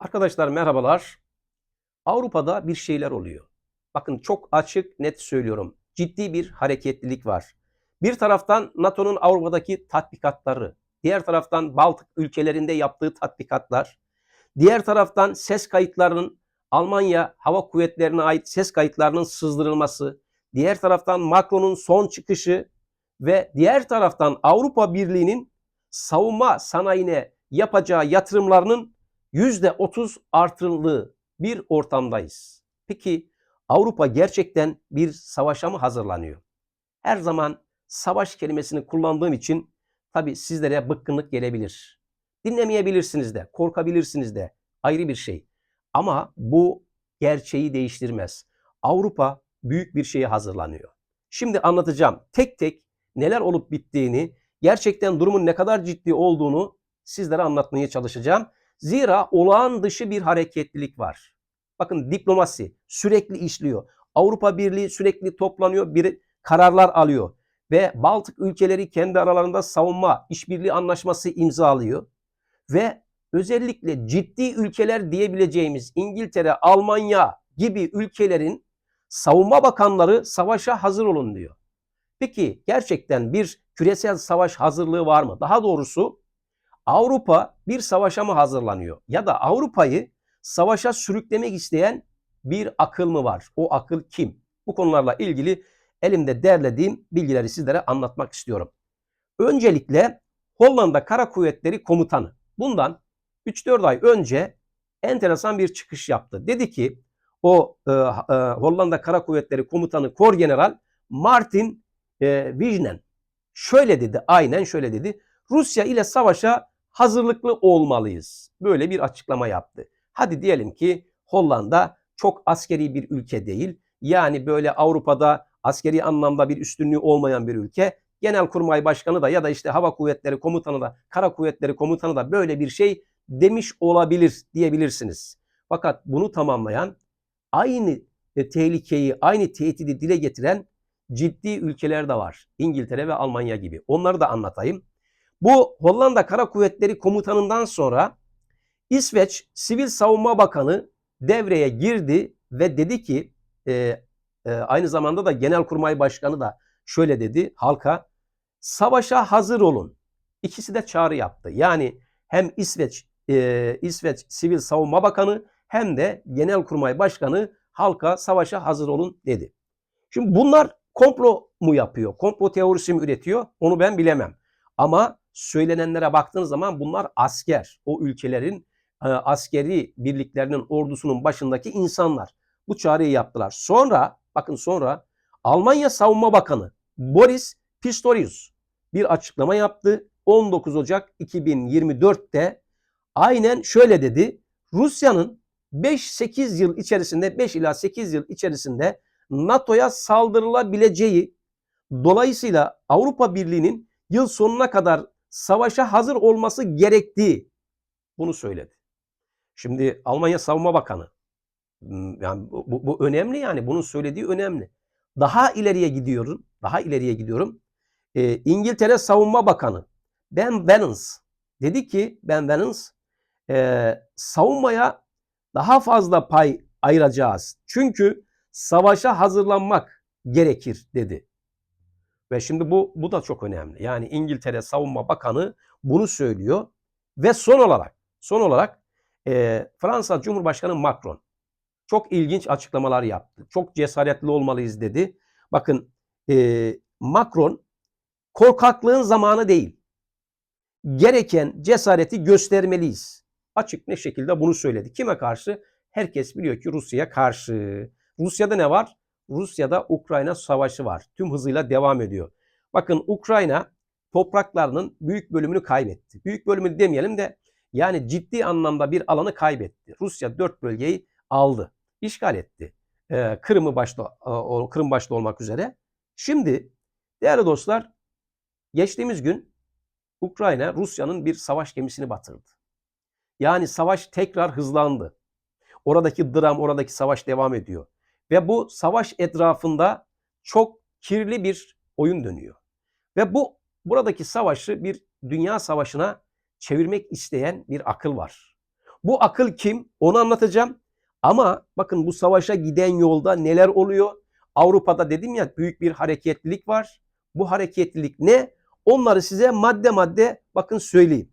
Arkadaşlar merhabalar. Avrupa'da bir şeyler oluyor. Bakın çok açık net söylüyorum. Ciddi bir hareketlilik var. Bir taraftan NATO'nun Avrupa'daki tatbikatları, diğer taraftan Baltık ülkelerinde yaptığı tatbikatlar, diğer taraftan ses kayıtlarının Almanya Hava Kuvvetleri'ne ait ses kayıtlarının sızdırılması, diğer taraftan Macron'un son çıkışı ve diğer taraftan Avrupa Birliği'nin savunma sanayine yapacağı yatırımlarının %30 artırıldığı bir ortamdayız. Peki Avrupa gerçekten bir savaşa mı hazırlanıyor? Her zaman savaş kelimesini kullandığım için tabi sizlere bıkkınlık gelebilir. Dinlemeyebilirsiniz de, korkabilirsiniz de ayrı bir şey. Ama bu gerçeği değiştirmez. Avrupa büyük bir şeye hazırlanıyor. Şimdi anlatacağım tek tek neler olup bittiğini, gerçekten durumun ne kadar ciddi olduğunu sizlere anlatmaya çalışacağım. Zira olağan dışı bir hareketlilik var. Bakın diplomasi sürekli işliyor. Avrupa Birliği sürekli toplanıyor, bir kararlar alıyor ve Baltık ülkeleri kendi aralarında savunma işbirliği anlaşması imzalıyor ve özellikle ciddi ülkeler diyebileceğimiz İngiltere, Almanya gibi ülkelerin savunma bakanları savaşa hazır olun diyor. Peki gerçekten bir küresel savaş hazırlığı var mı? Daha doğrusu Avrupa bir savaşa mı hazırlanıyor? Ya da Avrupa'yı savaşa sürüklemek isteyen bir akıl mı var? O akıl kim? Bu konularla ilgili elimde derlediğim bilgileri sizlere anlatmak istiyorum. Öncelikle Hollanda Kara Kuvvetleri Komutanı bundan 3-4 ay önce enteresan bir çıkış yaptı. Dedi ki o e, e, Hollanda Kara Kuvvetleri Komutanı Kor General Martin e, Wijnen şöyle dedi aynen şöyle dedi. Rusya ile savaşa hazırlıklı olmalıyız. Böyle bir açıklama yaptı. Hadi diyelim ki Hollanda çok askeri bir ülke değil. Yani böyle Avrupa'da askeri anlamda bir üstünlüğü olmayan bir ülke. Genelkurmay Başkanı da ya da işte Hava Kuvvetleri Komutanı da Kara Kuvvetleri Komutanı da böyle bir şey demiş olabilir diyebilirsiniz. Fakat bunu tamamlayan aynı e, tehlikeyi, aynı tehdidi dile getiren ciddi ülkeler de var. İngiltere ve Almanya gibi. Onları da anlatayım. Bu Hollanda Kara Kuvvetleri Komutanından sonra İsveç Sivil Savunma Bakanı devreye girdi ve dedi ki e, e, aynı zamanda da Genelkurmay Başkanı da şöyle dedi halka savaşa hazır olun. İkisi de çağrı yaptı. Yani hem İsveç e, İsveç Sivil Savunma Bakanı hem de Genelkurmay Başkanı halka savaşa hazır olun dedi. Şimdi bunlar komplo mu yapıyor? Komplo teorisi mi üretiyor? Onu ben bilemem. Ama söylenenlere baktığınız zaman bunlar asker. O ülkelerin e, askeri birliklerinin ordusunun başındaki insanlar. Bu çağrıyı yaptılar. Sonra bakın sonra Almanya Savunma Bakanı Boris Pistorius bir açıklama yaptı. 19 Ocak 2024'te aynen şöyle dedi. Rusya'nın 5-8 yıl içerisinde 5 ila 8 yıl içerisinde NATO'ya saldırılabileceği dolayısıyla Avrupa Birliği'nin yıl sonuna kadar savaşa hazır olması gerektiği bunu söyledi. Şimdi Almanya Savunma Bakanı hmm, yani bu, bu, önemli yani bunun söylediği önemli. Daha ileriye gidiyorum. Daha ileriye gidiyorum. Ee, İngiltere Savunma Bakanı Ben Venance dedi ki Ben Venance e, savunmaya daha fazla pay ayıracağız. Çünkü savaşa hazırlanmak gerekir dedi. Ve şimdi bu bu da çok önemli. Yani İngiltere Savunma Bakanı bunu söylüyor ve son olarak son olarak e, Fransa Cumhurbaşkanı Macron çok ilginç açıklamalar yaptı. Çok cesaretli olmalıyız dedi. Bakın e, Macron korkaklığın zamanı değil. Gereken cesareti göstermeliyiz. Açık ne şekilde bunu söyledi. Kime karşı? Herkes biliyor ki Rusya'ya karşı. Rusya'da ne var? Rusya'da Ukrayna savaşı var. Tüm hızıyla devam ediyor. Bakın Ukrayna topraklarının büyük bölümünü kaybetti. Büyük bölümünü demeyelim de yani ciddi anlamda bir alanı kaybetti. Rusya dört bölgeyi aldı, işgal etti. Ee, Kırım'ı başta, o Kırım başta olmak üzere. Şimdi değerli dostlar geçtiğimiz gün Ukrayna Rusya'nın bir savaş gemisini batırdı. Yani savaş tekrar hızlandı. Oradaki dram, oradaki savaş devam ediyor. Ve bu savaş etrafında çok kirli bir oyun dönüyor. Ve bu buradaki savaşı bir dünya savaşına çevirmek isteyen bir akıl var. Bu akıl kim? Onu anlatacağım. Ama bakın bu savaşa giden yolda neler oluyor? Avrupa'da dedim ya büyük bir hareketlilik var. Bu hareketlilik ne? Onları size madde madde bakın söyleyeyim.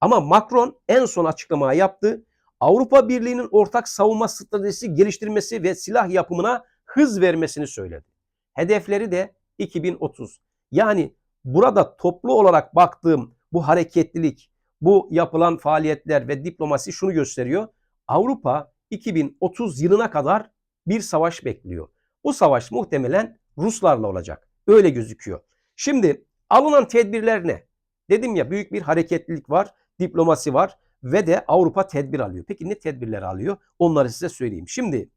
Ama Macron en son açıklamayı yaptı. Avrupa Birliği'nin ortak savunma stratejisi geliştirmesi ve silah yapımına hız vermesini söyledi. Hedefleri de 2030. Yani burada toplu olarak baktığım bu hareketlilik, bu yapılan faaliyetler ve diplomasi şunu gösteriyor. Avrupa 2030 yılına kadar bir savaş bekliyor. Bu savaş muhtemelen Ruslarla olacak. Öyle gözüküyor. Şimdi alınan tedbirler ne? Dedim ya büyük bir hareketlilik var, diplomasi var ve de Avrupa tedbir alıyor. Peki ne tedbirler alıyor? Onları size söyleyeyim. Şimdi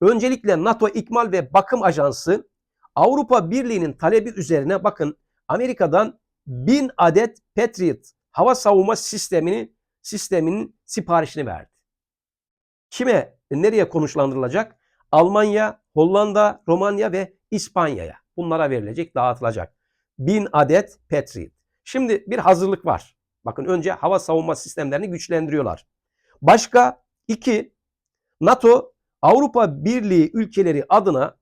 öncelikle NATO İkmal ve Bakım Ajansı Avrupa Birliği'nin talebi üzerine bakın Amerika'dan 1000 adet Patriot hava savunma sistemini sisteminin siparişini verdi. Kime, nereye konuşlandırılacak? Almanya, Hollanda, Romanya ve İspanya'ya. Bunlara verilecek, dağıtılacak. 1000 adet Patriot. Şimdi bir hazırlık var. Bakın önce hava savunma sistemlerini güçlendiriyorlar. Başka iki NATO Avrupa Birliği ülkeleri adına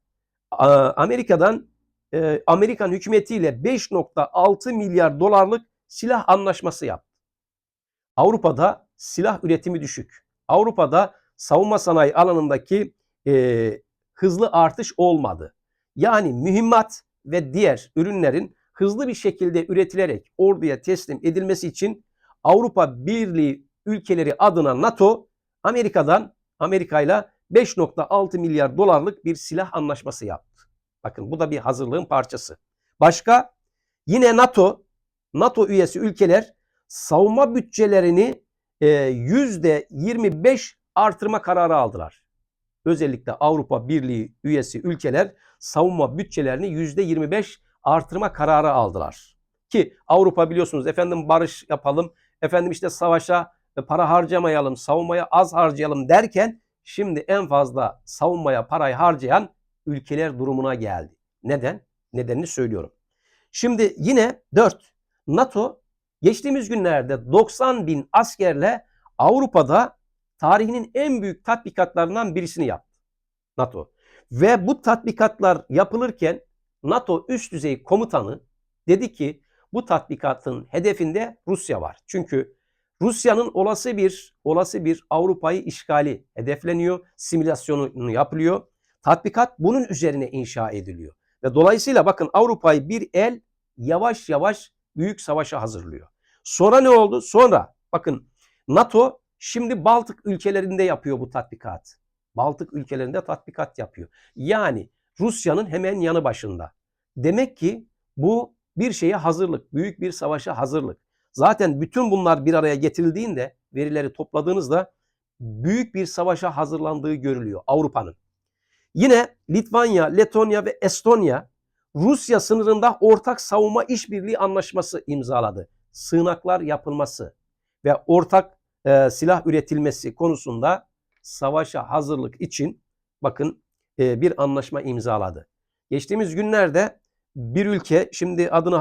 Amerika'dan e, Amerikan hükümetiyle 5.6 milyar dolarlık silah anlaşması yaptı. Avrupa'da silah üretimi düşük. Avrupa'da savunma sanayi alanındaki e, hızlı artış olmadı. Yani mühimmat ve diğer ürünlerin hızlı bir şekilde üretilerek orduya teslim edilmesi için Avrupa Birliği ülkeleri adına NATO Amerika'dan Amerika ile 5.6 milyar dolarlık bir silah anlaşması yaptı. Bakın bu da bir hazırlığın parçası. Başka yine NATO NATO üyesi ülkeler savunma bütçelerini %25 e, artırma kararı aldılar. Özellikle Avrupa Birliği üyesi ülkeler savunma bütçelerini %25 artırma kararı aldılar. Ki Avrupa biliyorsunuz efendim barış yapalım, efendim işte savaşa e, para harcamayalım, savunmaya az harcayalım derken şimdi en fazla savunmaya parayı harcayan ülkeler durumuna geldi. Neden? Nedenini söylüyorum. Şimdi yine 4. NATO geçtiğimiz günlerde 90 bin askerle Avrupa'da tarihinin en büyük tatbikatlarından birisini yaptı. NATO. Ve bu tatbikatlar yapılırken NATO üst düzey komutanı dedi ki bu tatbikatın hedefinde Rusya var. Çünkü Rusya'nın olası bir olası bir Avrupa'yı işgali hedefleniyor, simülasyonu yapılıyor. Tatbikat bunun üzerine inşa ediliyor. Ve dolayısıyla bakın Avrupa'yı bir el yavaş yavaş büyük savaşa hazırlıyor. Sonra ne oldu? Sonra bakın NATO şimdi Baltık ülkelerinde yapıyor bu tatbikat. Baltık ülkelerinde tatbikat yapıyor. Yani Rusya'nın hemen yanı başında. Demek ki bu bir şeye hazırlık, büyük bir savaşa hazırlık. Zaten bütün bunlar bir araya getirildiğinde, verileri topladığınızda büyük bir savaşa hazırlandığı görülüyor Avrupa'nın. Yine Litvanya, Letonya ve Estonya Rusya sınırında ortak savunma işbirliği anlaşması imzaladı. Sığınaklar yapılması ve ortak e, silah üretilmesi konusunda savaşa hazırlık için bakın e, bir anlaşma imzaladı. Geçtiğimiz günlerde bir ülke şimdi adını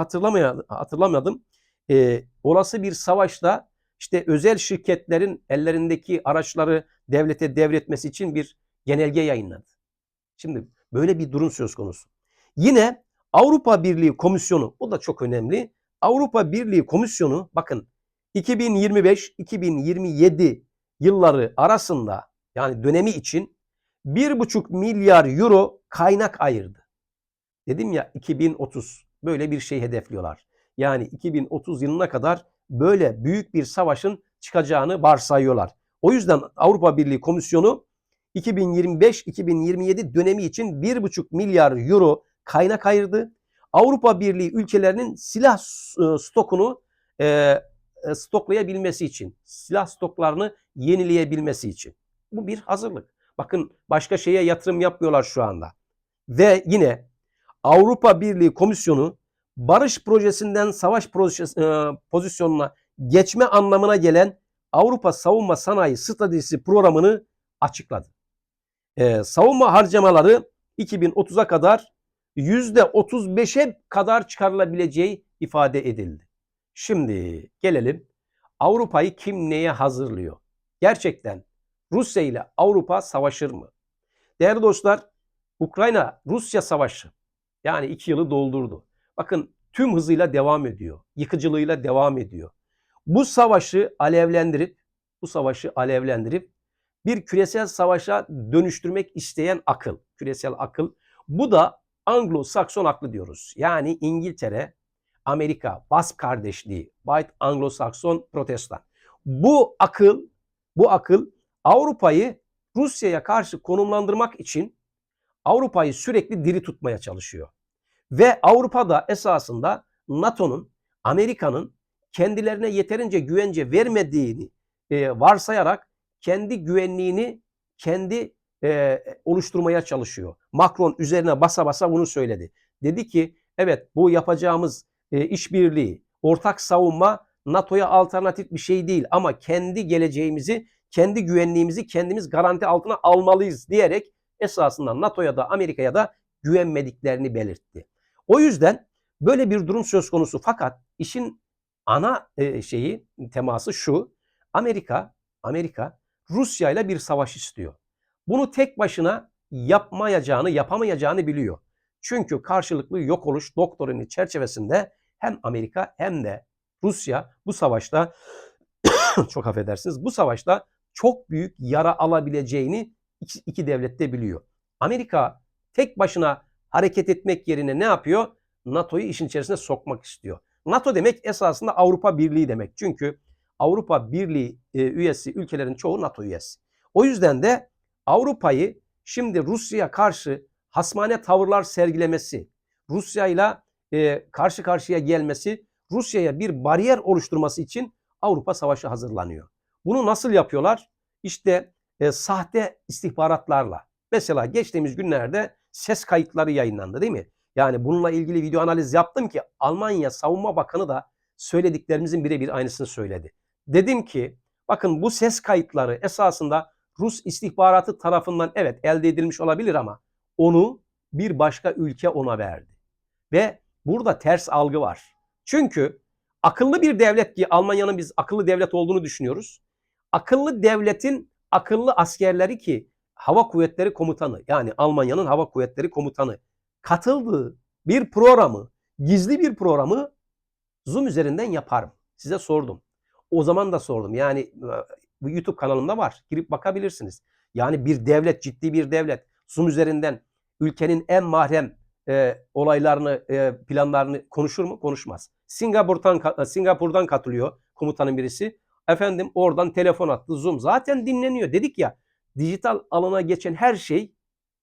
hatırlamadım e, olası bir savaşta işte özel şirketlerin ellerindeki araçları devlete devretmesi için bir genelge yayınladı. Şimdi böyle bir durum söz konusu. Yine Avrupa Birliği Komisyonu, o da çok önemli. Avrupa Birliği Komisyonu bakın 2025-2027 yılları arasında yani dönemi için 1,5 milyar euro kaynak ayırdı. Dedim ya 2030 böyle bir şey hedefliyorlar. Yani 2030 yılına kadar böyle büyük bir savaşın çıkacağını varsayıyorlar. O yüzden Avrupa Birliği Komisyonu 2025-2027 dönemi için 1,5 milyar euro kaynak ayırdı. Avrupa Birliği ülkelerinin silah e, stokunu e, e, stoklayabilmesi için, silah stoklarını yenileyebilmesi için. Bu bir hazırlık. Bakın başka şeye yatırım yapmıyorlar şu anda. Ve yine Avrupa Birliği Komisyonu barış projesinden savaş pozisyonuna geçme anlamına gelen Avrupa Savunma Sanayi Stratejisi programını açıkladı e, savunma harcamaları 2030'a kadar %35'e kadar çıkarılabileceği ifade edildi. Şimdi gelelim Avrupa'yı kim neye hazırlıyor? Gerçekten Rusya ile Avrupa savaşır mı? Değerli dostlar, Ukrayna-Rusya savaşı yani iki yılı doldurdu. Bakın tüm hızıyla devam ediyor. Yıkıcılığıyla devam ediyor. Bu savaşı alevlendirip bu savaşı alevlendirip bir küresel savaşa dönüştürmek isteyen akıl, küresel akıl. Bu da Anglo-Sakson aklı diyoruz. Yani İngiltere, Amerika, Bask kardeşliği, White Anglo-Sakson protestan. Bu akıl, bu akıl Avrupa'yı Rusya'ya karşı konumlandırmak için Avrupa'yı sürekli diri tutmaya çalışıyor. Ve Avrupa'da esasında NATO'nun, Amerika'nın kendilerine yeterince güvence vermediğini e, varsayarak kendi güvenliğini kendi e, oluşturmaya çalışıyor. Macron üzerine basa basa bunu söyledi. Dedi ki evet bu yapacağımız e, işbirliği, ortak savunma NATO'ya alternatif bir şey değil ama kendi geleceğimizi, kendi güvenliğimizi kendimiz garanti altına almalıyız diyerek esasında NATO'ya da Amerika'ya da güvenmediklerini belirtti. O yüzden böyle bir durum söz konusu fakat işin ana e, şeyi teması şu. Amerika Amerika Rusya ile bir savaş istiyor. Bunu tek başına yapmayacağını, yapamayacağını biliyor. Çünkü karşılıklı yok oluş doktrini çerçevesinde hem Amerika hem de Rusya bu savaşta çok affedersiniz bu savaşta çok büyük yara alabileceğini iki, iki devlet de biliyor. Amerika tek başına hareket etmek yerine ne yapıyor? NATO'yu işin içerisine sokmak istiyor. NATO demek esasında Avrupa Birliği demek. Çünkü Avrupa Birliği e, üyesi ülkelerin çoğu NATO üyesi. O yüzden de Avrupa'yı şimdi Rusya'ya karşı hasmane tavırlar sergilemesi, Rusya ile e, karşı karşıya gelmesi, Rusya'ya bir bariyer oluşturması için Avrupa Savaşı hazırlanıyor. Bunu nasıl yapıyorlar? İşte e, sahte istihbaratlarla. Mesela geçtiğimiz günlerde ses kayıtları yayınlandı değil mi? Yani bununla ilgili video analiz yaptım ki Almanya Savunma Bakanı da söylediklerimizin birebir aynısını söyledi. Dedim ki bakın bu ses kayıtları esasında Rus istihbaratı tarafından evet elde edilmiş olabilir ama onu bir başka ülke ona verdi. Ve burada ters algı var. Çünkü akıllı bir devlet ki Almanya'nın biz akıllı devlet olduğunu düşünüyoruz. Akıllı devletin akıllı askerleri ki hava kuvvetleri komutanı yani Almanya'nın hava kuvvetleri komutanı katıldığı bir programı, gizli bir programı Zoom üzerinden yapar mı? Size sordum. O zaman da sordum. Yani e, bu YouTube kanalımda var. Girip bakabilirsiniz. Yani bir devlet, ciddi bir devlet Zoom üzerinden ülkenin en mahrem e, olaylarını, e, planlarını konuşur mu? Konuşmaz. Singapur'dan Singapur'dan katılıyor komutanın birisi. Efendim oradan telefon attı. Zoom zaten dinleniyor. Dedik ya dijital alana geçen her şey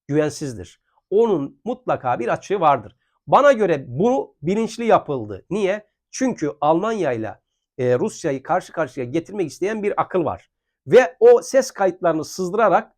güvensizdir. Onun mutlaka bir açığı vardır. Bana göre bu bilinçli yapıldı. Niye? Çünkü Almanya ile e, Rusya'yı karşı karşıya getirmek isteyen bir akıl var. Ve o ses kayıtlarını sızdırarak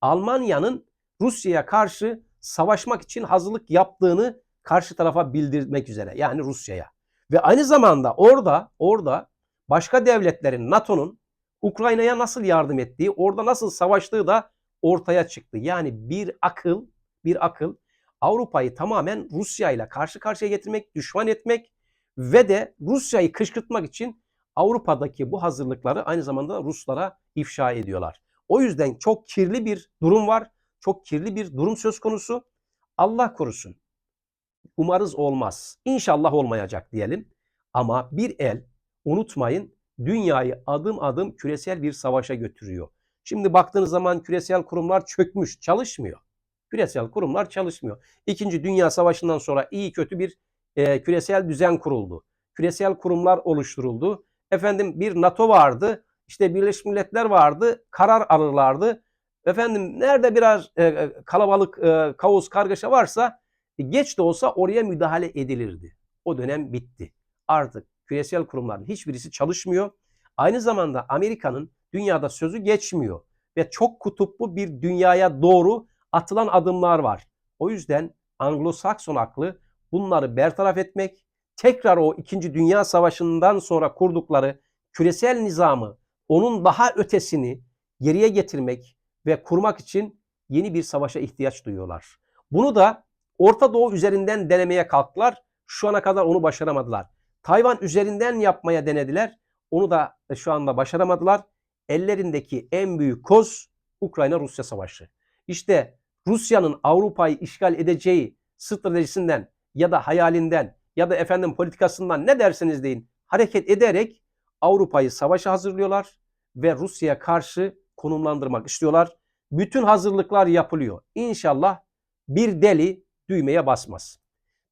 Almanya'nın Rusya'ya karşı savaşmak için hazırlık yaptığını karşı tarafa bildirmek üzere. Yani Rusya'ya. Ve aynı zamanda orada orada başka devletlerin NATO'nun Ukrayna'ya nasıl yardım ettiği, orada nasıl savaştığı da ortaya çıktı. Yani bir akıl, bir akıl Avrupa'yı tamamen Rusya ile karşı karşıya getirmek, düşman etmek ve de Rusya'yı kışkırtmak için Avrupa'daki bu hazırlıkları aynı zamanda Ruslara ifşa ediyorlar. O yüzden çok kirli bir durum var. Çok kirli bir durum söz konusu. Allah korusun. Umarız olmaz. İnşallah olmayacak diyelim. Ama bir el unutmayın dünyayı adım adım küresel bir savaşa götürüyor. Şimdi baktığınız zaman küresel kurumlar çökmüş, çalışmıyor. Küresel kurumlar çalışmıyor. İkinci Dünya Savaşı'ndan sonra iyi kötü bir e, küresel düzen kuruldu. Küresel kurumlar oluşturuldu. Efendim bir NATO vardı. işte Birleşmiş Milletler vardı. Karar alırlardı. Efendim nerede biraz e, e kalabalık, e, kaos, kargaşa varsa e, geç de olsa oraya müdahale edilirdi. O dönem bitti. Artık küresel kurumların hiçbirisi çalışmıyor. Aynı zamanda Amerika'nın dünyada sözü geçmiyor ve çok kutuplu bir dünyaya doğru atılan adımlar var. O yüzden Anglo-Sakson aklı bunları bertaraf etmek, tekrar o 2. Dünya Savaşı'ndan sonra kurdukları küresel nizamı, onun daha ötesini geriye getirmek ve kurmak için yeni bir savaşa ihtiyaç duyuyorlar. Bunu da Orta Doğu üzerinden denemeye kalktılar. Şu ana kadar onu başaramadılar. Tayvan üzerinden yapmaya denediler. Onu da şu anda başaramadılar. ellerindeki en büyük koz Ukrayna-Rusya savaşı. İşte Rusya'nın Avrupa'yı işgal edeceği stratejisinden ya da hayalinden ya da efendim politikasından ne derseniz deyin hareket ederek Avrupa'yı savaşa hazırlıyorlar ve Rusya'ya karşı konumlandırmak istiyorlar. Bütün hazırlıklar yapılıyor. İnşallah bir deli düğmeye basmaz.